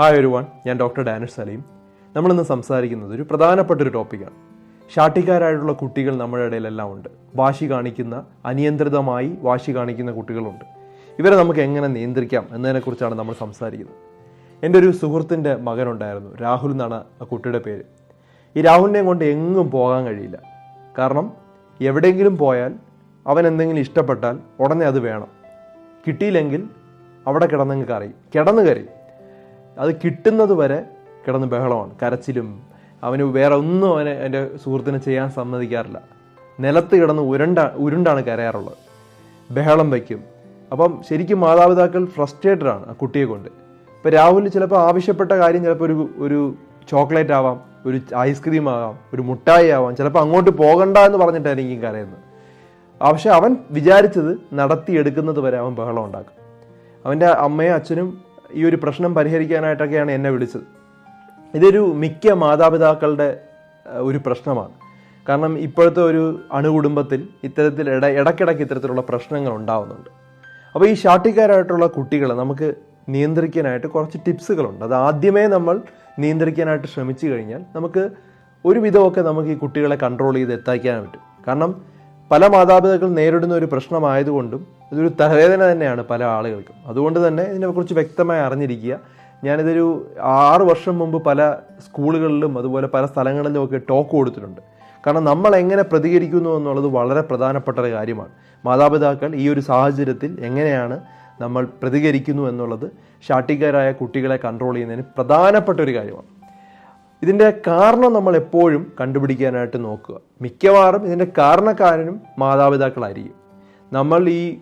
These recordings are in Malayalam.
ഹായ് ഒരു വൺ ഞാൻ ഡോക്ടർ ഡാനിഷ് സലീം നമ്മളിന്ന് സംസാരിക്കുന്നത് ഒരു പ്രധാനപ്പെട്ട ഒരു ടോപ്പിക്കാണ് ഷാട്ടിക്കാരായിട്ടുള്ള കുട്ടികൾ നമ്മുടെ ഇടയിലെല്ലാം ഉണ്ട്. വാശി കാണിക്കുന്ന അനിയന്ത്രിതമായി വാശി കാണിക്കുന്ന കുട്ടികളുണ്ട്. ഇവരെ നമുക്ക് എങ്ങനെ നിയന്ത്രിക്കാം എന്നതിനെക്കുറിച്ചാണ് നമ്മൾ സംസാരിക്കുന്നത്. എന്റെ ഒരു സുഹൃത്തിന്റെ മകനുണ്ടായിരുന്നു. രാഹുൽ എന്നാണ് ആ കുട്ടിയുടെ പേര്. ഈ രാഹുലിനെയും കൊണ്ട് എങ്ങും പോകാൻ കഴിയില്ല. കാരണം എവിടെയെങ്കിലും പോയാൽ അവൻ എന്തെങ്കിലും ഇഷ്ടപ്പെട്ടാൽ ഉടനെ അത് വേണം. കിട്ടിയില്ലെങ്കിൽ അവിടെ കിടന്നങ്ങ് കരയും. കിടന്നു കരയും. അത് കിട്ടുന്നത് വരെ കിടന്ന് ബഹളമാണ്. കരച്ചിലും അവന് വേറെ ഒന്നും അവനെ എന്റെ സുഹൃത്തിന് ചെയ്യാൻ സമ്മതിക്കാറില്ല. നിലത്ത് കിടന്ന് ഉരുണ്ട ഉരുണ്ടാണ് കരയാറുള്ളത്. ബഹളം വയ്ക്കും. അപ്പം ശരിക്കും മാതാപിതാക്കൾ ഫ്രസ്ട്രേറ്റഡ് ആണ് ആ കുട്ടിയെ കൊണ്ട്. ഇപ്പം രാഹുൽ ചിലപ്പോൾ ആവശ്യപ്പെട്ട കാര്യം ചിലപ്പോൾ ഒരു ഒരു ചോക്ലേറ്റ് ആവാം ഒരു ഐസ്ക്രീം ആവാം ഒരു മുട്ടായി ആവാം ചിലപ്പോൾ അങ്ങോട്ട് പോകണ്ട എന്ന് പറഞ്ഞിട്ടായിരിക്കും കരയുന്നത്. പക്ഷെ അവൻ വിചാരിച്ചത് നടത്തിയെടുക്കുന്നത് വരെ അവൻ ബഹളം ഉണ്ടാക്കും. അവന്റെ അമ്മയും അച്ഛനും ഈ ഒരു പ്രശ്നം പരിഹരിക്കാനായിട്ടൊക്കെയാണ് എന്നെ വിളിച്ചത്. ഇതൊരു മിക്ക മാതാപിതാക്കളുടെ ഒരു പ്രശ്നമാണ്. കാരണം ഇപ്പോഴത്തെ ഒരു അണുകുടുംബത്തിൽ ഇത്തരത്തിൽ ഇട ഇടയ്ക്കിടയ്ക്ക് ഇത്തരത്തിലുള്ള പ്രശ്നങ്ങൾ ഉണ്ടാവുന്നുണ്ട്. അപ്പോൾ ഈ ഷാട്ടിക്കാരായിട്ടുള്ള കുട്ടികളെ നമുക്ക് നിയന്ത്രിക്കാനായിട്ട് കുറച്ച് ടിപ്സുകളുണ്ട്. അത് ആദ്യമേ നമ്മൾ നിയന്ത്രിക്കാനായിട്ട് ശ്രമിച്ചു കഴിഞ്ഞാൽ നമുക്ക് ഒരുവിധമൊക്കെ നമുക്ക് ഈ കുട്ടികളെ കൺട്രോൾ ചെയ്ത് എത്താക്കാൻ പറ്റും. കാരണം പല മാതാപിതാക്കൾ നേരിടുന്ന ഒരു പ്രശ്നമായതുകൊണ്ടും ഇതൊരു തലവേദന തന്നെയാണ് പല ആളുകൾക്കും. അതുകൊണ്ട് തന്നെ ഇതിനെക്കുറിച്ച് വ്യക്തമായി അറിഞ്ഞിരിക്കുക. ഞാനിതൊരു ആറ് വർഷം മുമ്പ് പല സ്കൂളുകളിലും അതുപോലെ പല സ്ഥലങ്ങളിലും ഒക്കെ ടോക്ക് കൊടുത്തിട്ടുണ്ട്. കാരണം നമ്മൾ എങ്ങനെ പ്രതികരിക്കുന്നു എന്നുള്ളത് വളരെ പ്രധാനപ്പെട്ട ഒരു കാര്യമാണ്. മാതാപിതാക്കൾ ഈ ഒരു സാഹചര്യത്തിൽ എങ്ങനെയാണ് നമ്മൾ പ്രതികരിക്കുന്നു എന്നുള്ളത് ഷാട്ടിക്കാരായ കുട്ടികളെ കൺട്രോൾ ചെയ്യുന്നതിന് പ്രധാനപ്പെട്ട ഒരു കാര്യമാണ്. ഇതിന്റെ കാരണം നമ്മൾ എപ്പോഴും കണ്ടുപിടിക്കാനായിട്ട് നോക്കുക. മിക്കവാറും ഇതിന്റെ കാരണക്കാരനും മാതാപിതാക്കളായിരിക്കും. നമ്മൾ ഈ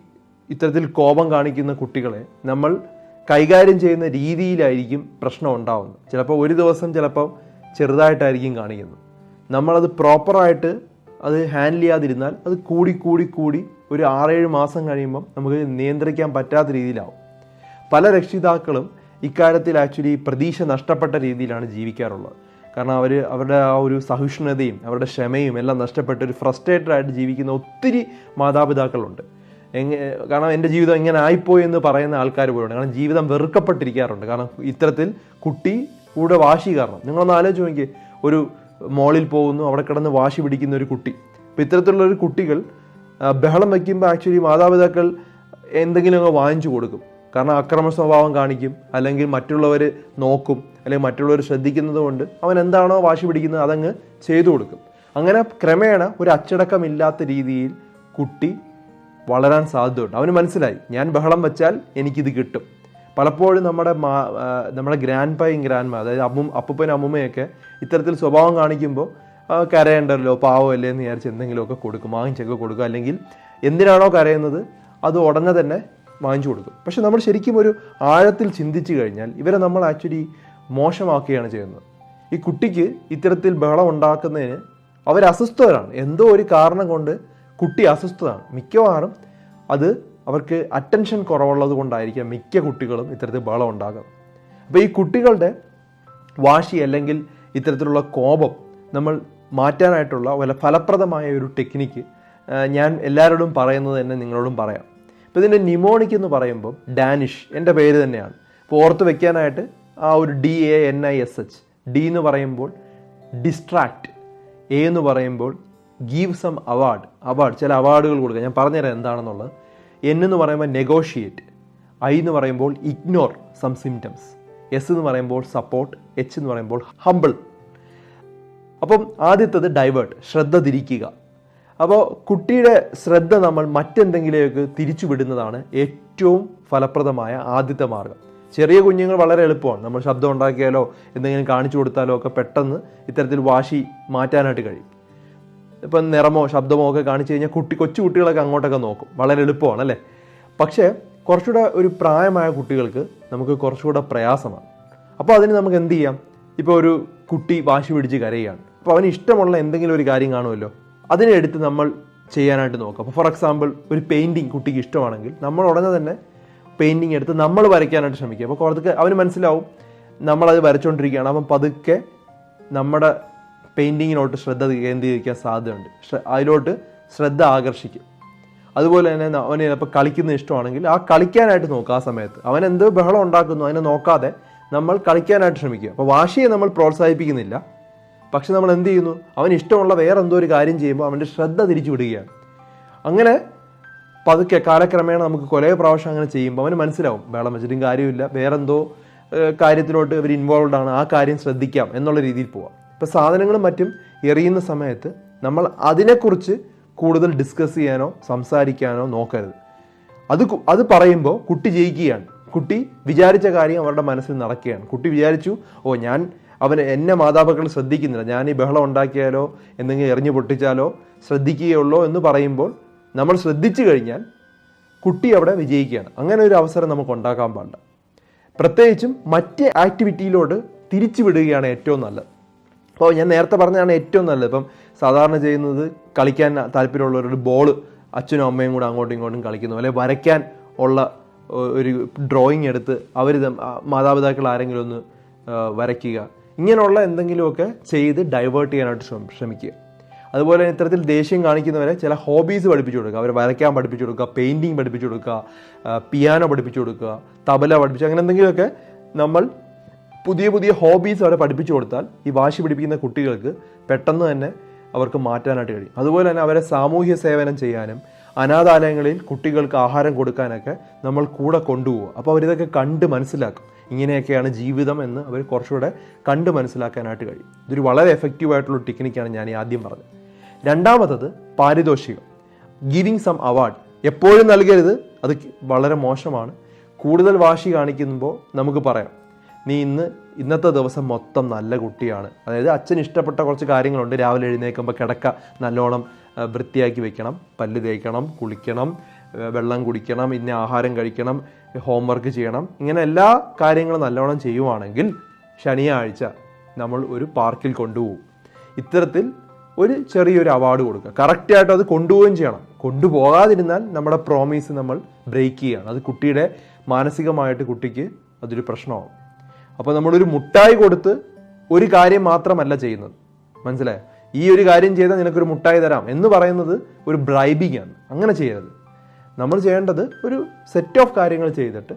ഇത്തരത്തിൽ കോപം കാണിക്കുന്ന കുട്ടികളെ നമ്മൾ കൈകാര്യം ചെയ്യുന്ന രീതിയിലായിരിക്കും പ്രശ്നം ഉണ്ടാവുന്നത്. ചിലപ്പോൾ ഒരു ദിവസം ചിലപ്പോൾ ചെറുതായിട്ടായിരിക്കും കാണിക്കുന്നത്. നമ്മളത് പ്രോപ്പറായിട്ട് അത് ഹാൻഡിൽ ചെയ്യാതിരുന്നാൽ അത് കൂടി കൂടി കൂടി ഒരു ആറേഴ് മാസം കഴിയുമ്പം നമുക്ക് നിയന്ത്രിക്കാൻ പറ്റാത്ത രീതിയിലാവും. പല രക്ഷിതാക്കളും ഇക്കാര്യത്തിൽ ആക്ച്വലി പ്രതീക്ഷ നഷ്ടപ്പെട്ട രീതിയിലാണ് ജീവിക്കാറുള്ളത്. കാരണം അവർ അവരുടെ ആ ഒരു സഹിഷ്ണുതയും അവരുടെ ക്ഷമയും എല്ലാം നഷ്ടപ്പെട്ട് ഒരു ഫ്രസ്ട്രേറ്റഡ് ആയിട്ട് ജീവിക്കുന്ന ഒത്തിരി മാതാപിതാക്കളുണ്ട്. എങ്ങ കാരണം എന്റെ ജീവിതം എങ്ങനെ ആയിപ്പോയി എന്ന് പറയുന്ന ആൾക്കാർ പോലുണ്ട്. കാരണം ജീവിതം വെറുക്കപ്പെട്ടിരിക്കാറുണ്ട്. കാരണം ഇത്തരത്തിൽ കുട്ടി കൂടെ വാശി കാരണം. നിങ്ങളൊന്ന് ആലോചിച്ച് നോക്കി ഒരു മോളിൽ പോകുന്നു അവിടെ കിടന്ന് വാശി പിടിക്കുന്ന ഒരു കുട്ടി. അപ്പോൾ ഇത്തരത്തിലുള്ള ഒരു കുട്ടികൾ ബഹളം വയ്ക്കുമ്പോൾ ആക്ച്വലി മാതാപിതാക്കൾ എന്തെങ്കിലും വാങ്ങിച്ചു കൊടുക്കും. കാരണം അക്രമ സ്വഭാവം കാണിക്കും അല്ലെങ്കിൽ മറ്റുള്ളവർ നോക്കും അല്ലെങ്കിൽ മറ്റുള്ളവർ ശ്രദ്ധിക്കുന്നത് കൊണ്ട് അവൻ എന്താണോ വാശി പിടിക്കുന്നത് അതങ്ങ് ചെയ്തു കൊടുക്കും. അങ്ങനെ ക്രമേണ ഒരു അച്ചടക്കമില്ലാത്ത രീതിയിൽ കുട്ടി വളരാൻ സാധ്യതയുണ്ട്. അവന് മനസ്സിലായി ഞാൻ ബഹളം വെച്ചാൽ എനിക്കിത് കിട്ടും. പലപ്പോഴും നമ്മുടെ മാ നമ്മുടെ ഗ്രാൻഡ് പൈയും ഗ്രാൻഡ് മാ അതായത് അമ്മും അപ്പൂപ്പനും അമ്മുമ്മയൊക്കെ ഇത്തരത്തിൽ സ്വഭാവം കാണിക്കുമ്പോൾ കരയേണ്ടല്ലോ പാവമല്ലേ എന്ന് വിചാരിച്ച് എന്തെങ്കിലുമൊക്കെ കൊടുക്കും വാങ്ങിച്ചൊക്കെ കൊടുക്കും അല്ലെങ്കിൽ എന്തിനാണോ കരയുന്നത് അത് ഉടനെ തന്നെ വാങ്ങിച്ചു കൊടുക്കും. പക്ഷെ നമ്മൾ ശരിക്കും ഒരു ആഴത്തിൽ ചിന്തിച്ചു കഴിഞ്ഞാൽ ഇവരെ നമ്മൾ ആക്ച്വലി മോശമാക്കുകയാണ് ചെയ്യുന്നത്. ഈ കുട്ടിക്ക് ഇത്തരത്തിൽ ബഹളം ഉണ്ടാക്കുന്നതിന് അവർ അസ്വസ്ഥരാണ്. എന്തോ ഒരു കാരണം കൊണ്ട് കുട്ടി അസ്വസ്ഥതാണ്. മിക്കവാറും അത് അവർക്ക് അറ്റൻഷൻ കുറവുള്ളത് കൊണ്ടായിരിക്കാം മിക്ക കുട്ടികളും ഇത്തരത്തിൽ ബഹളം ഉണ്ടാകുന്നത് അപ്പോൾ ഈ കുട്ടികളുടെ വാശി അല്ലെങ്കിൽ ഇത്തരത്തിലുള്ള കോപം നമ്മൾ മാറ്റാനായിട്ടുള്ള വല്ല ഫലപ്രദമായ ഒരു ടെക്നിക്ക് ഞാൻ എല്ലാവരോടും പറയുന്നത് തന്നെ നിങ്ങളോടും പറയാം. ഇപ്പോൾ ഇതിന്റെ നിമോണിക് എന്ന് പറയുമ്പോൾ ഡാനിഷ് എന്റെ പേര് തന്നെയാണ്. ഇപ്പോൾ ഓർത്ത് വെക്കാനായിട്ട് ആ ഒരു D A N I S H D എന്ന് പറയുമ്പോൾ ഡിസ്ട്രാക്റ്റ് എ എന്ന് പറയുമ്പോൾ ഗീവ് സം അവാർഡ് അവാർഡ് ചില അവാർഡുകൾ കൊടുക്കുക. ഞാൻ പറഞ്ഞുതരാം എന്താണെന്നുള്ളത്. എൻ എന്ന് പറയുമ്പോൾ നെഗോഷിയേറ്റ് ഐ എന്ന് പറയുമ്പോൾ ഇഗ്നോർ സം സിംറ്റംസ് എസ് എന്ന് പറയുമ്പോൾ സപ്പോർട്ട് എച്ച് എന്ന് പറയുമ്പോൾ ഹമ്പിൾ അപ്പം ആദ്യത്തത് ഡൈവേർട്ട് ശ്രദ്ധ തിരിക്കുക. അപ്പോൾ കുട്ടിയുടെ ശ്രദ്ധ നമ്മൾ മറ്റെന്തെങ്കിലുമൊക്കെ തിരിച്ചുവിടുന്നതാണ് ഏറ്റവും ഫലപ്രദമായ ആദ്യത്തെ മാർഗം. ചെറിയ കുഞ്ഞുങ്ങൾ വളരെ എളുപ്പമാണ്. നമ്മൾ ശബ്ദം ഉണ്ടാക്കിയാലോ എന്തെങ്കിലും കാണിച്ചു കൊടുത്താലോ ഒക്കെ പെട്ടെന്ന് ഇത്തരത്തിൽ വാശി മാറ്റാനായിട്ട് കഴിയും. ഇപ്പം നിറമോ ശബ്ദമോ ഒക്കെ കാണിച്ചു കഴിഞ്ഞാൽ കുട്ടി കൊച്ചു കുട്ടികളൊക്കെ അങ്ങോട്ടൊക്കെ നോക്കും. വളരെ എളുപ്പമാണ് അല്ലേ? പക്ഷേ കുറച്ചുകൂടെ ഒരു പ്രായമായ കുട്ടികൾക്ക് നമുക്ക് കുറച്ചുകൂടെ പ്രയാസമാണ്. അപ്പോൾ അതിന് നമുക്ക് എന്ത് ചെയ്യാം? ഇപ്പോൾ ഒരു കുട്ടി വാശി പിടിച്ച് കരയുകയാണ്. അപ്പോൾ അവന് ഇഷ്ടമുള്ള എന്തെങ്കിലും ഒരു കാര്യം കാണുമല്ലോ? അതിനെ എടുത്ത് നമ്മൾ ചെയ്യാനായിട്ട് നോക്കാം. അപ്പോൾ ഫോർ എക്സാമ്പിൾ ഒരു പെയിന്റിങ് കുട്ടിക്ക് ഇഷ്ടമാണെങ്കിൽ നമ്മൾ ഉടനെ തന്നെ പെയിന്റിങ് എടുത്ത് നമ്മൾ വരയ്ക്കാനായിട്ട് ശ്രമിക്കുക. അപ്പോൾ കുറച്ച് അവന് മനസ്സിലാവും നമ്മളത് വരച്ചുകൊണ്ടിരിക്കുകയാണ് അപ്പം പതുക്കെ നമ്മുടെ പെയിന്റിങ്ങിലോട്ട് ശ്രദ്ധ കേന്ദ്രീകരിക്കാൻ സാധ്യതയുണ്ട്. അതിലോട്ട് ശ്രദ്ധ ആകർഷിക്കും അതുപോലെ തന്നെ അവന് ചിലപ്പോൾ കളിക്കുന്ന ഇഷ്ടമാണെങ്കിൽ ആ കളിക്കാനായിട്ട് നോക്കുക ആ സമയത്ത്. അവൻ എന്ത് ബഹളം ഉണ്ടാക്കുന്നു അതിനെ നോക്കാതെ നമ്മൾ കളിക്കാനായിട്ട് ശ്രമിക്കുക. അപ്പോൾ വാശിയെ നമ്മൾ പ്രോത്സാഹിപ്പിക്കുന്നില്ല. പക്ഷെ നമ്മൾ എന്ത് ചെയ്യുന്നു? അവൻ ഇഷ്ടമുള്ള വേറെ എന്തോ ഒരു കാര്യം ചെയ്യുമ്പോൾ അവന്റെ ശ്രദ്ധ തിരിച്ചു വിടുകയാണ്. അങ്ങനെ പതുക്കെ കാലക്രമേണ നമുക്ക് കുറേ പ്രാവശ്യം അങ്ങനെ ചെയ്യുമ്പോൾ അവന് മനസ്സിലാവും വേളം വെച്ചിട്ടും കാര്യമില്ല വേറെന്തോ കാര്യത്തിലോട്ട് ഇവർ ഇൻവോൾവ് ആണ് ആ കാര്യം ശ്രദ്ധിക്കാം എന്നുള്ള രീതിയിൽ പോവാം. ഇപ്പോൾ സാധനങ്ങളും മറ്റും എറിയുന്ന സമയത്ത് നമ്മൾ അതിനെക്കുറിച്ച് കൂടുതൽ ഡിസ്കസ് ചെയ്യാനോ സംസാരിക്കാനോ നോക്കരുത്. അത് അത് പറയുമ്പോൾ കുട്ടി ജയിക്കുകയാണ്. കുട്ടി വിചാരിച്ച കാര്യം അവരുടെ മനസ്സിൽ നടക്കുകയാണ്. കുട്ടി വിചാരിച്ചു ഓ ഞാൻ അവൻ എന്നെ മാതാപിതാക്കൾ ശ്രദ്ധിക്കുന്നില്ല. ഞാൻ ഈ ബഹളം ഉണ്ടാക്കിയാലോ എന്തെങ്കിലും എറിഞ്ഞു പൊട്ടിച്ചാലോ ശ്രദ്ധിക്കുകയുള്ളൂ എന്ന് പറയുമ്പോൾ നമ്മൾ ശ്രദ്ധിച്ചു കഴിഞ്ഞാൽ കുട്ടി അവിടെ വിജയിക്കുകയാണ്. അങ്ങനെ ഒരു അവസരം നമുക്ക് ഉണ്ടാക്കാൻ പാടില്ല. പ്രത്യേകിച്ചും മറ്റ് ആക്ടിവിറ്റിയിലോട്ട് തിരിച്ചു വിടുകയാണ് ഏറ്റവും നല്ലത്. അപ്പോൾ ഞാൻ നേരത്തെ പറഞ്ഞതാണ് ഏറ്റവും നല്ലത്. ഇപ്പം സാധാരണ ചെയ്യുന്നത് കളിക്കാൻ താല്പര്യമുള്ളവരുടെ ബോൾ അച്ഛനും അമ്മയും കൂടെ അങ്ങോട്ടും ഇങ്ങോട്ടും കളിക്കുന്നു. അല്ലെങ്കിൽ വരയ്ക്കാൻ ഉള്ള ഒരു ഡ്രോയിങ് എടുത്ത് അവർ മാതാപിതാക്കൾ ആരെങ്കിലും ഒന്ന് വരയ്ക്കുക. ഇങ്ങനെയുള്ള എന്തെങ്കിലുമൊക്കെ ചെയ്ത് ഡൈവേർട്ട് ചെയ്യാനായിട്ട് ശ്രമ- ശ്രമിക്കുക. അതുപോലെ ഇത്തരത്തിൽ ദേഷ്യം കാണിക്കുന്നവരെ ചില ഹോബീസ് പഠിപ്പിച്ചു കൊടുക്കുക. അവർ വരയ്ക്കാൻ പഠിപ്പിച്ചു കൊടുക്കുക പെയിന്റിങ് പഠിപ്പിച്ചു കൊടുക്കുക പിയാനോ പഠിപ്പിച്ചു കൊടുക്കുക തബല പഠിപ്പിച്ചു അങ്ങനെ എന്തെങ്കിലുമൊക്കെ നമ്മൾ പുതിയ പുതിയ ഹോബീസ് അവരെ പഠിപ്പിച്ചു കൊടുത്താൽ ഈ വാശി പിടിപ്പിക്കുന്ന കുട്ടികൾക്ക് പെട്ടെന്ന് തന്നെ അവർക്ക് മാറ്റാനായിട്ട് കഴിയും. അതുപോലെ തന്നെ അവരെ സാമൂഹ്യ സേവനം ചെയ്യാനും അനാഥാലയങ്ങളിൽ കുട്ടികൾക്ക് ആഹാരം കൊടുക്കാനൊക്കെ നമ്മൾ കൂടെ കൊണ്ടുപോകും. അപ്പോൾ അവരിതൊക്കെ കണ്ട് മനസ്സിലാക്കും. ഇങ്ങനെയൊക്കെയാണ് ജീവിതം എന്ന് അവർ കുറച്ചുകൂടെ കണ്ട് മനസ്സിലാക്കാനായിട്ട് കഴിയും. ഇതൊരു വളരെ എഫക്റ്റീവ് ആയിട്ടുള്ള ടെക്നിക്കാണ് ഞാൻ ആദ്യം പറഞ്ഞത്. രണ്ടാമത്തത് പാരിതോഷികം. ഗിവിങ് സം അവാർഡ് എപ്പോഴും നൽകരുത്. അത് വളരെ മോശമാണ്. കൂടുതൽ വാശി കാണിക്കുമ്പോൾ നമുക്ക് പറയാം നീ ഇന്ന് ഇന്നത്തെ ദിവസം മൊത്തം നല്ല കുട്ടിയാണ്. അതായത് അച്ഛൻ ഇഷ്ടപ്പെട്ട കുറച്ച് കാര്യങ്ങളുണ്ട്. രാവിലെ എഴുന്നേൽക്കുമ്പോൾ കിടക്ക നല്ലോണം വൃത്തിയാക്കി വെക്കണം പല്ല് തേക്കണം കുളിക്കണം വെള്ളം കുടിക്കണം ഇന്ന ആഹാരം കഴിക്കണം ഹോംവർക്ക് ചെയ്യണം ഇങ്ങനെ എല്ലാ കാര്യങ്ങളും നല്ലോണം ചെയ്യുവാണെങ്കിൽ ശനിയാഴ്ച നമ്മൾ ഒരു പാർക്കിൽ കൊണ്ടുപോകും. ഇത്തരത്തിൽ ഒരു ചെറിയൊരു അവാർഡ് കൊടുക്കുക. കറക്റ്റായിട്ട് അത് കൊണ്ടുപോവുകയും ചെയ്യണം. കൊണ്ടുപോകാതിരുന്നാൽ നമ്മുടെ പ്രോമീസ് നമ്മൾ ബ്രേക്ക് ചെയ്യുകയാണ് അത് കുട്ടിയുടെ മാനസികമായിട്ട് കുട്ടിക്ക് അതൊരു പ്രശ്നമാവും അപ്പോൾ നമ്മളൊരു മുട്ടായി കൊടുത്ത് ഒരു കാര്യം മാത്രമല്ല ചെയ്യുന്നത്. മനസ്സിലായോ? ഈ ഒരു കാര്യം ചെയ്താൽ നിനക്കൊരു മുട്ടായി തരാം എന്ന് പറയുന്നത് ഒരു ബ്രൈബിംഗ് ആണ് അങ്ങനെ ചെയ്യരുത്. നമ്മൾ ചെയ്യേണ്ടത് ഒരു സെറ്റ് ഓഫ് കാര്യങ്ങൾ ചെയ്തിട്ട്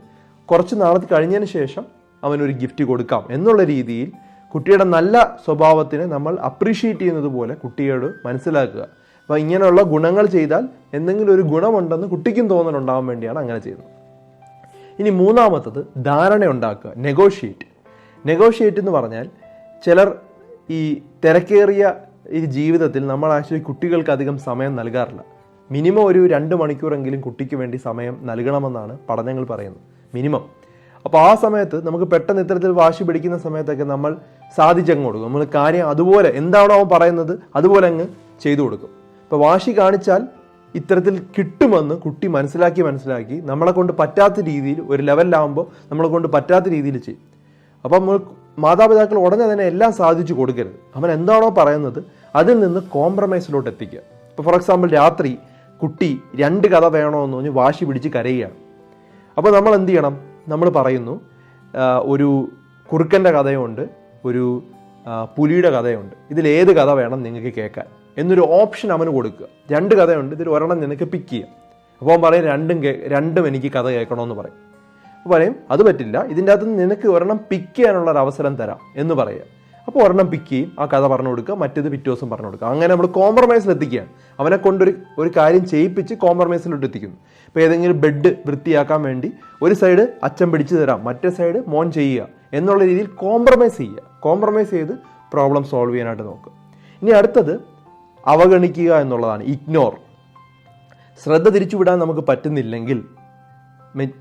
കുറച്ച് നാളത്തെ കഴിഞ്ഞതിന് ശേഷം അവനൊരു ഗിഫ്റ്റ് കൊടുക്കാം എന്നുള്ള രീതിയിൽ കുട്ടിയുടെ നല്ല സ്വഭാവത്തിനെ നമ്മൾ അപ്രീഷിയേറ്റ് ചെയ്യുന്നത് പോലെ കുട്ടിയോട് മനസ്സിലാക്കുക. അപ്പോൾ ഇങ്ങനെയുള്ള ഗുണങ്ങൾ ചെയ്താൽ എന്തെങ്കിലും ഒരു ഗുണമുണ്ടെന്ന് കുട്ടിക്കും തോന്നലുണ്ടാവാൻ വേണ്ടിയാണ് അങ്ങനെ ചെയ്യുന്നത്. ഇനി മൂന്നാമത്തത് ധാരണ ഉണ്ടാക്കുക നെഗോഷിയേറ്റ് നെഗോഷിയേറ്റ് എന്ന് പറഞ്ഞാൽ ചിലർ ഈ തിരക്കേറിയ ഈ ജീവിതത്തിൽ നമ്മൾ ആക്ച്വലി കുട്ടികൾക്ക് അധികം സമയം നൽകാറില്ല. മിനിമം ഒരു രണ്ട് മണിക്കൂറെങ്കിലും കുട്ടിക്ക് വേണ്ടി സമയം നൽകണമെന്നാണ് പഠനങ്ങൾ പറയുന്നത്. മിനിമം. അപ്പോൾ ആ സമയത്ത് നമുക്ക് പെട്ടെന്ന് ഇത്തരത്തിൽ വാശി പിടിക്കുന്ന സമയത്തൊക്കെ നമ്മൾ സാധിച്ചങ്ങ് കൊടുക്കും. നമ്മൾ കാര്യം അതുപോലെ എന്താണോ അവൻ പറയുന്നത് അതുപോലെ അങ്ങ് ചെയ്തു കൊടുക്കും. ഇപ്പോൾ വാശി കാണിച്ചാൽ ഇത്തരത്തിൽ കിട്ടുമെന്ന് കുട്ടി മനസ്സിലാക്കി മനസ്സിലാക്കി നമ്മളെ കൊണ്ട് പറ്റാത്ത രീതിയിൽ ഒരു ലെവലിലാവുമ്പോൾ നമ്മളെ കൊണ്ട് പറ്റാത്ത രീതിയിൽ ചെയ്യും. അപ്പം നമ്മൾ മാതാപിതാക്കൾ ഉടനെ തന്നെ എല്ലാം സാധിച്ചു കൊടുക്കരുത്. അവൻ എന്താണോ പറയുന്നത് അതിൽ നിന്ന് കോംപ്രമൈസിലോട്ട് എത്തിക്കുക. ഇപ്പോൾ ഫോർ എക്സാമ്പിൾ രാത്രി കുട്ടി രണ്ട് കഥ വേണമെന്ന് പറഞ്ഞ് വാശി പിടിച്ച് കരയുകയാണ്. അപ്പോൾ നമ്മൾ എന്ത് ചെയ്യണം? നമ്മൾ പറയുന്നു ഒരു കുറുക്കന്റെ കഥയുണ്ട് ഒരു പുലിയുടെ കഥയുണ്ട്. ഇതിൽ ഏത് കഥ വേണം നിങ്ങൾക്ക് കേൾക്കാൻ? എന്നൊരു ഓപ്ഷൻ അവന് കൊടുക്കുക. രണ്ട് കഥയുണ്ട് ഇതിൽ ഒരെണ്ണം നിനക്ക് പിക്ക് ചെയ്യാം. അപ്പോൾ അവൻ പറയും രണ്ടും കേ രണ്ടും എനിക്ക് കഥ കേൾക്കണമെന്ന് പറയും. അപ്പോൾ പറയും അത് പറ്റില്ല ഇതിന്റെ അകത്ത് നിനക്ക് ഒരെണ്ണം പിക്ക് ചെയ്യാനുള്ള ഒരു അവസരം തരാം എന്ന് പറയുക. അപ്പോൾ ഒരെണ്ണം പിക്ക് ചെയ്യും ആ കഥ പറഞ്ഞു കൊടുക്കുക മറ്റേത് പിറ്റേ ദിവസം പറഞ്ഞു കൊടുക്കുക. അങ്ങനെ നമ്മൾ കോംപ്രമൈസിൽ എത്തിക്കുകയാണ്. അവനെ കൊണ്ടൊരു ഒരു കാര്യം ചെയ്യിപ്പിച്ച് കോംപ്രമൈസിലോട്ട് എത്തിക്കുന്നു. ഇപ്പോൾ ഏതെങ്കിലും ബെഡ് വൃത്തിയാക്കാൻ വേണ്ടി ഒരു സൈഡ് അച്ഛൻ പിടിച്ചു തരാം മറ്റേ സൈഡ് മോൻ ചെയ്യുക എന്നുള്ള രീതിയിൽ കോംപ്രമൈസ് ചെയ്യുക. കോംപ്രമൈസ് ചെയ്ത് പ്രോബ്ലം സോൾവ് ചെയ്യാനായിട്ട് നോക്കുക. ഇനി അടുത്തത് അവഗണിക്കുക എന്നുള്ളതാണ്. ഇഗ്നോർ ശ്രദ്ധ തിരിച്ചുവിടാൻ നമുക്ക് പറ്റുന്നില്ലെങ്കിൽ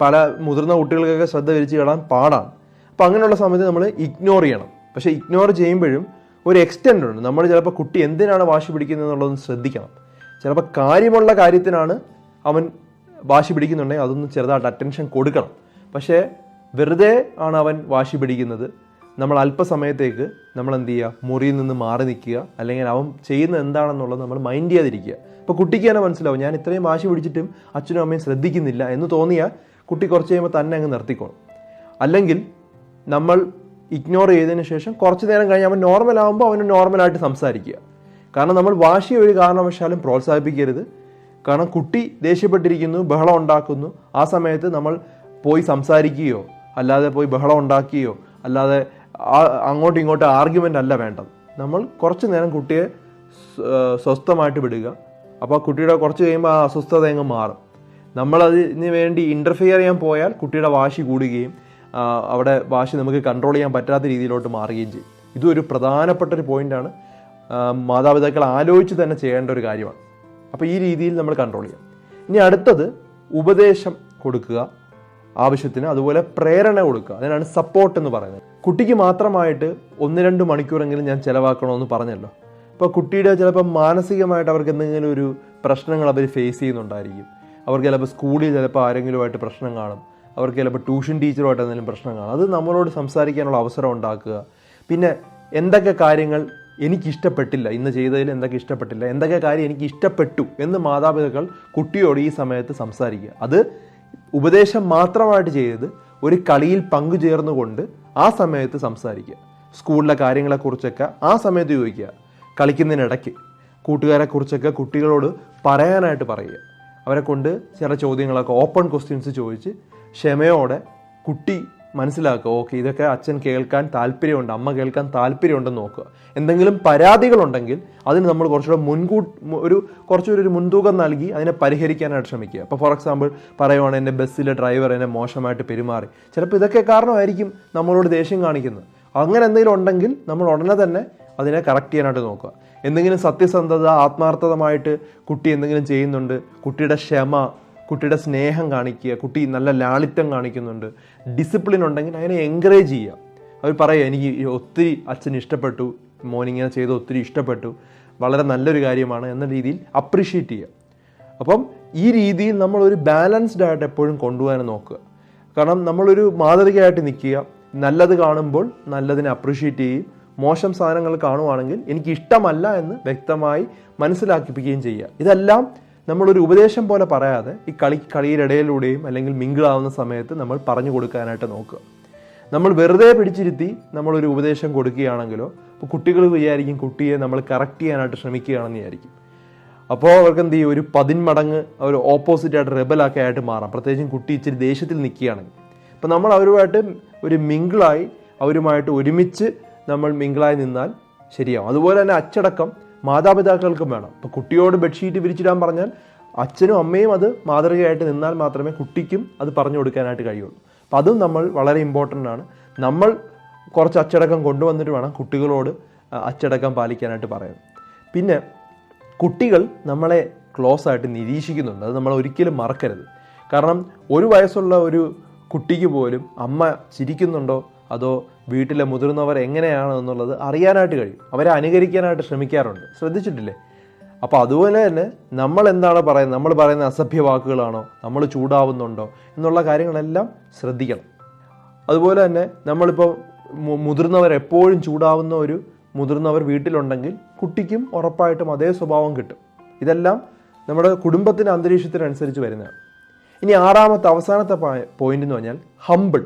പല മുതിർന്ന കുട്ടികൾക്കൊക്കെ ശ്രദ്ധ തിരിച്ചു വിടാൻ പാടാണ്. അപ്പോൾ അങ്ങനെയുള്ള സമയത്ത് നമ്മൾ ഇഗ്നോർ ചെയ്യണം. പക്ഷേ ഇഗ്നോർ ചെയ്യുമ്പോഴും ഒരു എക്സ്റ്റെൻഡ് ഉണ്ട്. നമ്മൾ ചിലപ്പോൾ കുട്ടി എന്തിനാണ് വാശി പിടിക്കുന്നത് എന്നുള്ളതൊന്ന് ശ്രദ്ധിക്കണം. ചിലപ്പോൾ കാര്യമുള്ള കാര്യത്തിനാണ് അവൻ വാശി പിടിക്കുന്നുണ്ടെങ്കിൽ അതൊന്ന് ചെറുതായിട്ട് അറ്റൻഷൻ കൊടുക്കണം. പക്ഷേ വെറുതെ ആണ് അവൻ വാശി പിടിക്കുന്നത്. നമ്മൾ അല്പസമയത്തേക്ക് നമ്മൾ എന്ത് ചെയ്യുക? മുറിയിൽ നിന്ന് മാറി നിൽക്കുക. അല്ലെങ്കിൽ അവൻ ചെയ്യുന്ന എന്താണെന്നുള്ളത് നമ്മൾ മൈൻഡ് ചെയ്യാതിരിക്കുക. അപ്പോൾ കുട്ടിക്ക് തന്നെ മനസ്സിലാവും. ഞാൻ ഇത്രയും വാശി പിടിച്ചിട്ടും അച്ഛനും അമ്മയും ശ്രദ്ധിക്കുന്നില്ല എന്ന് തോന്നിയാൽ കുട്ടി കുറച്ച് കഴിയുമ്പോൾ തന്നെ അങ്ങ് നിർത്തിക്കോളും. അല്ലെങ്കിൽ നമ്മൾ ഇഗ്നോർ ചെയ്തതിന് ശേഷം കുറച്ച് നേരം കഴിഞ്ഞ് അവൻ നോർമൽ ആകുമ്പോൾ അവന് നോർമലായിട്ട് സംസാരിക്കുക. കാരണം നമ്മൾ വാശി ഒരു കാരണവശാലും പ്രോത്സാഹിപ്പിക്കരുത്. കാരണം കുട്ടി ദേഷ്യപ്പെട്ടിരിക്കുന്നു ബഹളം ഉണ്ടാക്കുന്നു. ആ സമയത്ത് നമ്മൾ പോയി സംസാരിക്കുകയോ അല്ലാതെ പോയി ബഹളം ഉണ്ടാക്കുകയോ അല്ലാതെ അങ്ങോട്ടും ഇങ്ങോട്ടും ആർഗ്യുമെന്റ് അല്ല വേണ്ടത്. നമ്മൾ കുറച്ച് നേരം കുട്ടിയെ സ്വസ്ഥമായിട്ട് വിടുക. അപ്പോൾ കുട്ടിയുടെ കുറച്ച് കഴിയുമ്പോൾ ആ അസ്വസ്ഥത അങ്ങ് മാറും. നമ്മളതിന് വേണ്ടി ഇന്റർഫിയർ ചെയ്യാൻ പോയാൽ കുട്ടിയുടെ വാശി കൂടുകയും അവിടെ വാശി നമുക്ക് കൺട്രോൾ ചെയ്യാൻ പറ്റാത്ത രീതിയിലോട്ട് മാറുകയും ചെയ്യും. ഇതും ഒരു പ്രധാനപ്പെട്ട ഒരു പോയിന്റാണ് മാതാപിതാക്കൾ ആലോചിച്ച് തന്നെ ചെയ്യേണ്ട ഒരു കാര്യമാണ്. അപ്പോൾ ഈ രീതിയിൽ നമ്മൾ കൺട്രോൾ ചെയ്യാം. ഇനി അടുത്തത് ഉപദേശം കൊടുക്കുക ആവശ്യത്തിന് അതുപോലെ പ്രേരണ കൊടുക്കുക. അതിനാണ് സപ്പോർട്ട് എന്ന് പറയുന്നത്. കുട്ടിക്ക് മാത്രമായിട്ട് ഒന്ന് രണ്ട് മണിക്കൂറെങ്കിലും ഞാൻ ചിലവാക്കണമെന്ന് പറഞ്ഞല്ലോ. അപ്പോൾ കുട്ടിയുടെ ചിലപ്പോൾ മാനസികമായിട്ട് അവർക്ക് എന്തെങ്കിലും ഒരു പ്രശ്നങ്ങൾ അവർ ഫേസ് ചെയ്യുന്നുണ്ടായിരിക്കും. അവർക്ക് ചിലപ്പോൾ സ്കൂളിൽ ചിലപ്പോൾ ആരെങ്കിലുമായിട്ട് പ്രശ്നം കാണും. അവർക്ക് ചിലപ്പോൾ ട്യൂഷൻ ടീച്ചറുമായിട്ട് എന്തെങ്കിലും പ്രശ്നം അത് നമ്മളോട് സംസാരിക്കാനുള്ള അവസരം ഉണ്ടാക്കുക. പിന്നെ എന്തൊക്കെ കാര്യങ്ങൾ എനിക്കിഷ്ടപ്പെട്ടില്ല ഇന്ന് ചെയ്തതിൽ എന്തൊക്കെ ഇഷ്ടപ്പെട്ടില്ല എന്തൊക്കെ കാര്യം എനിക്ക് ഇഷ്ടപ്പെട്ടു എന്ന് മാതാപിതാക്കൾ കുട്ടിയോട് ഈ സമയത്ത് സംസാരിക്കുക. അത് ഉപദേശം മാത്രമായിട്ട് ചെയ്ത് ഒരു കളിയിൽ പങ്കുചേർന്നുകൊണ്ട് ആ സമയത്ത് സംസാരിക്കുക. സ്കൂളിലെ കാര്യങ്ങളെക്കുറിച്ചൊക്കെ ആ സമയത്ത് ചോദിക്കുക. കളിക്കുന്നതിനിടയ്ക്ക് കൂട്ടുകാരെ കുറിച്ചൊക്കെ കുട്ടികളോട് പറയാനായിട്ട് പറയുക. അവരെ കൊണ്ട് ചില ചോദ്യങ്ങളൊക്കെ ഓപ്പൺ ക്വസ്റ്റ്യൻസ് ചോദിച്ച് ക്ഷമയോടെ കുട്ടി മനസ്സിലാക്കുക ഓക്കെ ഇതൊക്കെ അച്ഛൻ കേൾക്കാൻ താല്പര്യമുണ്ട് അമ്മ കേൾക്കാൻ താല്പര്യമുണ്ടെന്ന് നോക്കുക. എന്തെങ്കിലും പരാതികളുണ്ടെങ്കിൽ അതിന് നമ്മൾ കുറച്ചുകൂടെ മുൻകൂട്ട് ഒരു കുറച്ചുകൂടി ഒരു മുൻതൂക്കം നൽകി അതിനെ പരിഹരിക്കാനായിട്ട് ശ്രമിക്കുക. അപ്പോൾ ഫോർ എക്സാമ്പിൾ പറയുവാണ് എന്റെ ബസ്സിലെ ഡ്രൈവർ എന്നെ മോശമായിട്ട് പെരുമാറി. ചിലപ്പോൾ ഇതൊക്കെ കാരണമായിരിക്കും നമ്മളോട് ദേഷ്യം കാണിക്കുന്നത്. അങ്ങനെ എന്തെങ്കിലും ഉണ്ടെങ്കിൽ നമ്മൾ ഉടനെ തന്നെ അതിനെ കറക്റ്റ് ചെയ്യാനായിട്ട് നോക്കുക. എന്തെങ്കിലും സത്യസന്ധത ആത്മാർത്ഥതമായിട്ട് കുട്ടി എന്തെങ്കിലും ചെയ്യുന്നുണ്ട് കുട്ടിയുടെ ക്ഷമ കുട്ടിയുടെ സ്നേഹം കാണിക്കുക കുട്ടി നല്ല ലാളിത്യം കാണിക്കുന്നുണ്ട്. ഡിസിപ്ലിൻ ഉണ്ടെങ്കിൽ അതിനെ എൻകറേജ് ചെയ്യുക. അവർ പറയുക എനിക്ക് ഒത്തിരി അച്ഛൻ ഇഷ്ടപ്പെട്ടു. മോനിങ്ങനെ ചെയ്ത് ഒത്തിരി ഇഷ്ടപ്പെട്ടു. വളരെ നല്ലൊരു കാര്യമാണ് എന്ന രീതിയിൽ അപ്രിഷ്യേറ്റ് ചെയ്യുക. അപ്പം ഈ രീതിയിൽ നമ്മൾ ഒരു ബാലൻസ്ഡ് ആയിട്ട് എപ്പോഴും കൊണ്ടുപോകാൻ നോക്കുക. കാരണം നമ്മളൊരു മാതൃകയായിട്ട് നിൽക്കുക നല്ലത് കാണുമ്പോൾ നല്ലതിനെ അപ്രിഷ്യേറ്റ് ചെയ്യും മോശം സാധനങ്ങൾ കാണുവാണെങ്കിൽ എനിക്ക് ഇഷ്ടമല്ല എന്ന് വ്യക്തമായി മനസ്സിലാക്കിപ്പിക്കുകയും ചെയ്യുക. ഇതെല്ലാം നമ്മളൊരു ഉപദേശം പോലെ പറയാതെ ഈ കളി കളിയിലിടയിലൂടെയും അല്ലെങ്കിൽ മിങ്കിളാവുന്ന സമയത്ത് നമ്മൾ പറഞ്ഞു കൊടുക്കാനായിട്ട് നോക്കുക. നമ്മൾ വെറുതെ പിടിച്ചിരുത്തി നമ്മളൊരു ഉപദേശം കൊടുക്കുകയാണെങ്കിലോ ഇപ്പോൾ കുട്ടികൾ വിചാരിക്കും കുട്ടിയെ നമ്മൾ കറക്റ്റ് ചെയ്യാനായിട്ട് ശ്രമിക്കുകയാണെന്ന് വിചാരിക്കും. അപ്പോൾ അവർക്ക് എന്ത് ചെയ്യും? ഒരു പതിന്മടങ്ങ് അവർ ഓപ്പോസിറ്റ് ആയിട്ട് റെബലൊക്കെ ആയിട്ട് മാറാം. പ്രത്യേകിച്ചും കുട്ടി ഇച്ചിരി ദേഷ്യത്തിൽ നിൽക്കുകയാണെങ്കിൽ. അപ്പോൾ നമ്മൾ അവരുമായിട്ട് ഒരു മിങ്കിളായി അവരുമായിട്ട് ഒരുമിച്ച് നമ്മൾ മിങ്കിളായി നിന്നാൽ ശരിയാവും. അതുപോലെ തന്നെ അച്ചടക്കം മാതാപിതാക്കൾക്കും വേണം. ഇപ്പോൾ കുട്ടിയോട് ബെഡ്ഷീറ്റ് വിരിച്ചിടാൻ പറഞ്ഞാൽ അച്ഛനും അമ്മയും അത് മാതൃകയായിട്ട് നിന്നാൽ മാത്രമേ കുട്ടിക്കും അത് പറഞ്ഞു കൊടുക്കാനായിട്ട് കഴിയുള്ളൂ. അപ്പം അതും നമ്മൾ വളരെ ഇമ്പോർട്ടന്റ് ആണ്. നമ്മൾ കുറച്ച് അച്ചടക്കം കൊണ്ടുവന്നിട്ട് വേണം കുട്ടികളോട് അച്ചടക്കം പാലിക്കാനായിട്ട് പറയാൻ. പിന്നെ കുട്ടികൾ നമ്മളെ ക്ലോസ് ആയിട്ട് നിരീക്ഷിക്കുന്നുണ്ട്. അത് നമ്മൾ ഒരിക്കലും മറക്കരുത്. കാരണം ഒരു വയസ്സുള്ള ഒരു കുട്ടിക്ക് പോലും അമ്മ ചിരിക്കുന്നുണ്ടോ? അതോ വീട്ടിലെ മുതിർന്നവർ എങ്ങനെയാണ് എന്നുള്ളത് അറിയാനായിട്ട് കഴിയും. അവരെ അനുകരിക്കാനായിട്ട് ശ്രമിക്കാറുണ്ട്. ശ്രദ്ധിച്ചിട്ടില്ലേ? അപ്പോൾ അതുപോലെ തന്നെ നമ്മൾ എന്താണ് പറയുന്നത്? നമ്മൾ പറയുന്ന അസഭ്യ വാക്കുകളാണോ? നമ്മൾ ചൂടാവുന്നുണ്ടോ? എന്നുള്ള കാര്യങ്ങളെല്ലാം ശ്രദ്ധിക്കണം. അതുപോലെ തന്നെ നമ്മളിപ്പോൾ മുതിർന്നവർ എപ്പോഴും ചൂടാവുന്ന ഒരു മുതിർന്നവർ വീട്ടിലുണ്ടെങ്കിൽ കുട്ടിക്കും ഉറപ്പായിട്ടും അതേ സ്വഭാവം കിട്ടും. ഇതെല്ലാം നമ്മുടെ കുടുംബത്തിന്റെ അന്തരീക്ഷത്തിനനുസരിച്ച് വരുന്നതാണ്. ഇനി ആറാമത്തെ അവസാനത്തെ പോയിന്റ് എന്ന് പറഞ്ഞാൽ ഹമ്പിൾ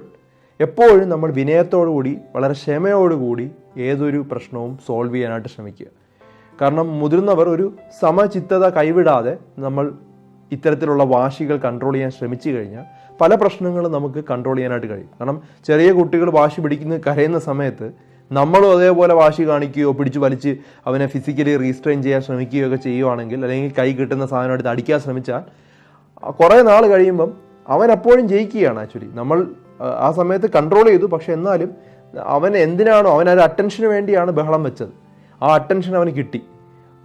എപ്പോഴും നമ്മൾ വിനയത്തോടുകൂടി വളരെ ക്ഷമയോടുകൂടി ഏതൊരു പ്രശ്നവും സോൾവ് ചെയ്യാനായിട്ട് ശ്രമിക്കുക. കാരണം മുതിർന്നവർ ഒരു സമചിത്തത കൈവിടാതെ നമ്മൾ ഇത്തരത്തിലുള്ള വാശികൾ കൺട്രോൾ ചെയ്യാൻ ശ്രമിച്ചു കഴിഞ്ഞാൽ പല പ്രശ്നങ്ങളും നമുക്ക് കൺട്രോൾ ചെയ്യാനായിട്ട് കഴിയും. കാരണം ചെറിയ കുട്ടികൾ വാശി പിടിക്കുന്ന കരയുന്ന സമയത്ത് നമ്മളും അതേപോലെ വാശി കാണിക്കുകയോ പിടിച്ചു വലിച്ച് അവനെ ഫിസിക്കലി റീസ്ട്രെയിൻ ചെയ്യാൻ ശ്രമിക്കുകയോ ഒക്കെ ചെയ്യുവാണെങ്കിൽ അല്ലെങ്കിൽ കൈ കിട്ടുന്ന സാധനം എടുത്ത് അടിക്കാൻ ശ്രമിച്ചാൽ കുറേ നാൾ കഴിയുമ്പം അവൻ അപ്പോഴും ജയിക്കുകയാണ് ആക്ച്വലി നമ്മൾ ആ, ആ സമയത്ത് കൺട്രോൾ ചെയ്തു. പക്ഷെ എന്നാലും അവൻ എന്തിനാണോ അവൻ ഒരു അറ്റൻഷന് വേണ്ടിയാണ് ബഹളം വെച്ചത്. ആ അറ്റൻഷൻ അവന് കിട്ടി.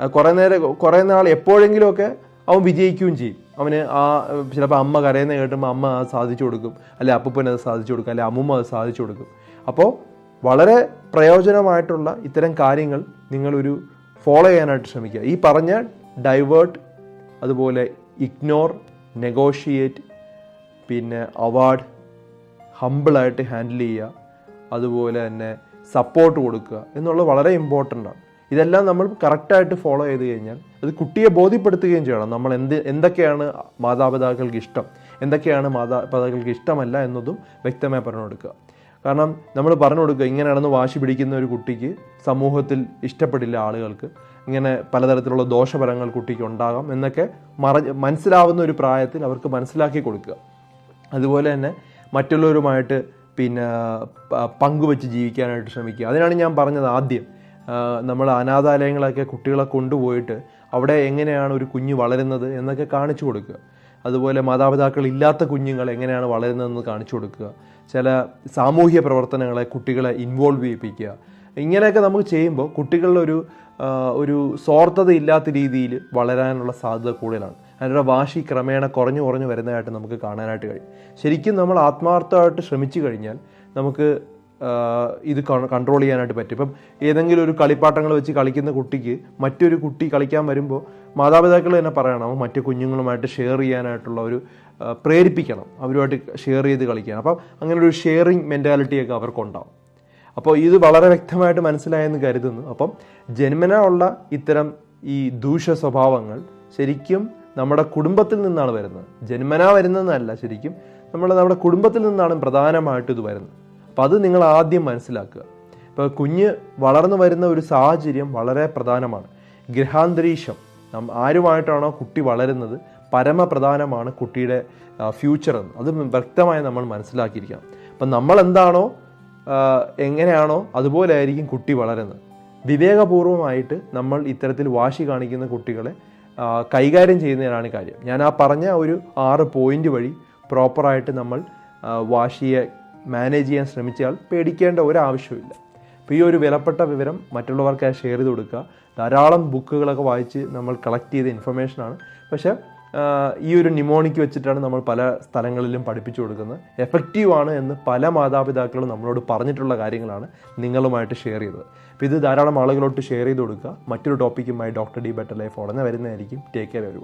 കുറേ നേരം കുറേ നാൾ എപ്പോഴെങ്കിലുമൊക്കെ അവൻ വിജയിക്കുകയും ചെയ്യും. അവന് ആ ചിലപ്പോൾ അമ്മ കരയുന്ന കേട്ടുമ്പോൾ അമ്മ അത് സാധിച്ചു കൊടുക്കും. അല്ലെ അപ്പൂപ്പൻ അത് സാധിച്ചു കൊടുക്കും. അല്ലെ അമ്മൂമ്മ അത് സാധിച്ചു കൊടുക്കും. അപ്പോൾ വളരെ പ്രയോജനമായിട്ടുള്ള ഇത്തരം കാര്യങ്ങൾ നിങ്ങളൊരു ഫോളോ ചെയ്യാനായിട്ട് ശ്രമിക്കുക. ഈ പറഞ്ഞ ഡൈവേർട്ട് അതുപോലെ ഇഗ്നോർ നെഗോഷിയേറ്റ് പിന്നെ അവാർഡ് ഹമ്പിളായിട്ട് ഹാൻഡിൽ ചെയ്യുക അതുപോലെ തന്നെ സപ്പോർട്ട് കൊടുക്കുക എന്നുള്ളത് വളരെ ഇമ്പോർട്ടന്റ് ആണ്. ഇതെല്ലാം നമ്മൾ കറക്റ്റായിട്ട് ഫോളോ ചെയ്ത് കഴിഞ്ഞാൽ അത് കുട്ടിയെ ബോധ്യപ്പെടുത്തുകയും ചെയ്യണം. നമ്മൾ എന്ത് എന്തൊക്കെയാണ് മാതാപിതാക്കൾക്ക് ഇഷ്ടം എന്തൊക്കെയാണ് മാതാപിതാക്കൾക്ക് ഇഷ്ടമല്ല എന്നതും വ്യക്തമായി പറഞ്ഞു കൊടുക്കുക. കാരണം നമ്മൾ പറഞ്ഞു കൊടുക്കുക ഇങ്ങനെയാണെന്ന് വാശി പിടിക്കുന്ന ഒരു കുട്ടിക്ക് സമൂഹത്തിൽ ഇഷ്ടപ്പെടില്ല ആളുകൾക്ക്. ഇങ്ങനെ പലതരത്തിലുള്ള ദോഷഫലങ്ങൾ കുട്ടിക്ക് ഉണ്ടാകാം എന്നൊക്കെ മറ മനസ്സിലാവുന്ന ഒരു പ്രായത്തിൽ അവർക്ക് മനസ്സിലാക്കി കൊടുക്കുക. അതുപോലെ തന്നെ മറ്റുള്ളവരുമായിട്ട് പിന്നെ പങ്കുവെച്ച് ജീവിക്കാനായിട്ട് ശ്രമിക്കുക. അതിനാണ് ഞാൻ പറഞ്ഞത് ആദ്യം. നമ്മൾ അനാഥാലയങ്ങളൊക്കെ കുട്ടികളെ കൊണ്ടുപോയിട്ട് അവിടെ എങ്ങനെയാണ് ഒരു കുഞ്ഞ് വളരുന്നത് എന്നൊക്കെ കാണിച്ചു കൊടുക്കുക. അതുപോലെ മാതാപിതാക്കൾ ഇല്ലാത്ത കുഞ്ഞുങ്ങൾ എങ്ങനെയാണ് വളരുന്നതെന്ന് കാണിച്ചു കൊടുക്കുക. ചില സാമൂഹ്യ പ്രവർത്തനങ്ങളെ കുട്ടികളെ ഇൻവോൾവ് ചെയ്യിപ്പിക്കുക. ഇങ്ങനെയൊക്കെ നമുക്ക് ചെയ്യുമ്പോൾ കുട്ടികളിലൊരു ഒരു സ്വാർത്ഥത ഇല്ലാത്ത രീതിയിൽ വളരാനുള്ള സാധ്യത കൂടുതലാണ്. അതിന്റെ വാശി ക്രമേണ കുറഞ്ഞു കുറഞ്ഞു വരുന്നതായിട്ട് നമുക്ക് കാണാനായിട്ട് കഴിയും. ശരിക്കും നമ്മൾ ആത്മാർത്ഥമായിട്ട് ശ്രമിച്ചു കഴിഞ്ഞാൽ നമുക്ക് ഇത് കൺട്രോൾ ചെയ്യാനായിട്ട് പറ്റും. ഇപ്പം ഏതെങ്കിലും ഒരു കളിപ്പാട്ടങ്ങൾ വെച്ച് കളിക്കുന്ന കുട്ടിക്ക് മറ്റൊരു കുട്ടി കളിക്കാൻ വരുമ്പോൾ മാതാപിതാക്കൾ തന്നെ പറയണം മറ്റു കുഞ്ഞുങ്ങളുമായിട്ട് ഷെയർ ചെയ്യാനായിട്ടുള്ള ഒരു പ്രേരിപ്പിക്കണം. അവരുമായിട്ട് ഷെയർ ചെയ്ത് കളിക്കണം അപ്പം അങ്ങനെ ഒരു ഷെയറിങ് മെന്റാലിറ്റിയൊക്കെ അവർക്കുണ്ടാവും. അപ്പോൾ ഇത് വളരെ വ്യക്തമായിട്ട് മനസ്സിലായെന്ന് കരുതുന്നു. അപ്പം ജന്മന ഉള്ള ഇത്തരം ഈ ദൂഷ സ്വഭാവങ്ങൾ ശരിക്കും നമ്മുടെ കുടുംബത്തിൽ നിന്നാണ് വരുന്നത്. ജന്മനാ വരുന്നതെന്നല്ല ശരിക്കും. നമ്മൾ നമ്മുടെ കുടുംബത്തിൽ നിന്നാണ് പ്രധാനമായിട്ട് ഇത് വരുന്നത്. അപ്പോൾ അത് നിങ്ങൾ ആദ്യം മനസ്സിലാക്കുക. ഇപ്പോൾ കുഞ്ഞ് വളർന്നു വരുന്ന ഒരു സാഹചര്യം വളരെ പ്രധാനമാണ്. ഗൃഹാന്തരീക്ഷം ആരുമായിട്ടാണോ കുട്ടി വളരുന്നത് പരമപ്രധാനമാണ് കുട്ടിയുടെ ഫ്യൂച്ചർ എന്ന്. അത് വ്യക്തമായി നമ്മൾ മനസ്സിലാക്കിയിരിക്കണം. അപ്പം നമ്മൾ എന്താണോ എങ്ങനെയാണോ അതുപോലെ ആയിരിക്കും കുട്ടി വളരുന്നത്. വിവേകപൂർവമായിട്ട് നമ്മൾ ഇത്തരത്തിൽ വാശി കാണിക്കുന്ന കുട്ടികളെ കൈകാര്യം ചെയ്യുന്നതിനാണ് കാര്യം. ഞാൻ ആ പറഞ്ഞ ഒരു ആറ് പോയിന്റ് വഴി പ്രോപ്പറായിട്ട് നമ്മൾ വാശിയെ മാനേജ് ചെയ്യാൻ ശ്രമിച്ചാൽ പേടിക്കേണ്ട ഒരാവശ്യമില്ല അപ്പോൾ ഈ ഒരു വിലപ്പെട്ട വിവരം മറ്റുള്ളവർക്ക് ഷെയർ ചെയ്ത് കൊടുക്കുക. ധാരാളം ബുക്കുകളൊക്കെ വായിച്ച് നമ്മൾ കളക്ട് ചെയ്ത ഇൻഫർമേഷനാണ് പക്ഷേ ഈ ഒരു നിമോണിക്ക് വെച്ചിട്ടാണ് നമ്മൾ പല സ്ഥലങ്ങളിലും പഠിപ്പിച്ചു കൊടുക്കുന്നത്. എഫക്റ്റീവ് ആണ് എന്ന് പല മാതാപിതാക്കളും നമ്മളോട് പറഞ്ഞിട്ടുള്ള കാര്യങ്ങളാണ് നിങ്ങളുമായിട്ട് ഷെയർ ചെയ്തത്. അപ്പോൾ ഇത് ധാരാളം ആളുകളോട്ട് ഷെയർ ചെയ്ത് കൊടുക്കുക. മറ്റൊരു ടോപ്പിക്കുമായി ഡോക്ടർ ഡി ബെറ്റർ ലൈഫ് ഉടനെ വരുന്നതായിരിക്കും. Take care every